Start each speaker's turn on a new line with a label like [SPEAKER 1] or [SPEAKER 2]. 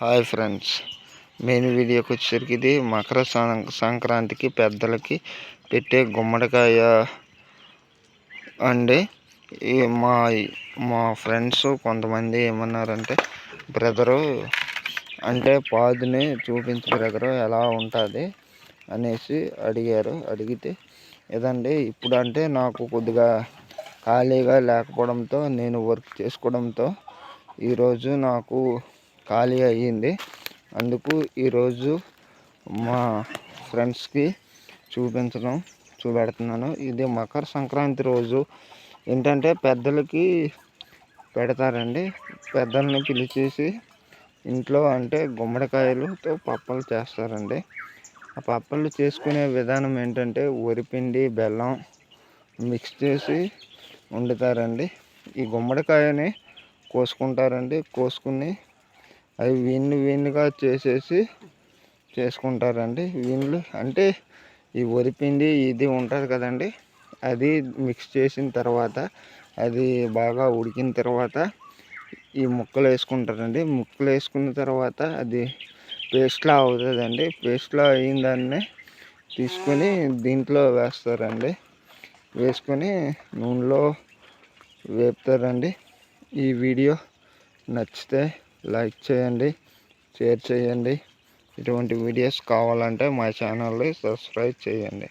[SPEAKER 1] Hi friends. Main వీడియోకి వచ్చేసరికి ఇది మకర సంక్రాంతికి పెద్దలకి పెట్టే గుమ్మడికాయ అండి. ఈ మా మా ఫ్రెండ్స్ కొంతమంది ఏమన్నారంటే బ్రదరు అంటే పాదుని చూపించు బ్రదరు ఎలా ఉంటుంది? అనేసి అడిగారు. అడిగితే ఏదండి ఇప్పుడు అంటే నాకు కొద్దిగా ఖాళీగా లేకపోవడంతో నేను వర్క్ చేసుకోవడంతో ఈరోజు నాకు ఖాళీ అయ్యింది. అందుకు ఈరోజు మా ఫ్రెండ్స్కి చూపించడం చూపెడుతున్నాను. ఇది మకర సంక్రాంతి రోజు. ఏంటంటే పెద్దలకి పెడతారండి. పెద్దల్ని పిలిచేసి ఇంట్లో అంటే గుమ్మడికాయలతో పప్పలు చేస్తారండి. ఆ పప్పలు చేసుకునే విధానం ఏంటంటే వరిపిండి బెల్లం మిక్స్ చేసి వండుతారండి. ఈ గుమ్మడికాయని కోసుకుంటారండి. కోసుకుని అవి విన్ విన్గా చేసేసి చేసుకుంటారండి విన్లు అంటే ఈ వరిపిండి ఇది ఉంటుంది కదండి అది మిక్స్ చేసిన తర్వాత అది బాగా ఉడికిన తర్వాత ఈ ముక్కలు వేసుకుంటారండి. ముక్కలు వేసుకున్న తర్వాత అది పేస్ట్లా అవుతుందండి. పేస్ట్లా అయిన దాన్ని తీసుకొని దీంట్లో వేస్తారండి. వేసుకొని నూనెలో వేపుతారండి. ఈ వీడియో నచ్చితే లైక్ చేయండి షేర్ చేయండి. ఇటువంటి వీడియోస్ కావాలంటే మా ఛానల్ని సబ్స్క్రైబ్ చేయండి.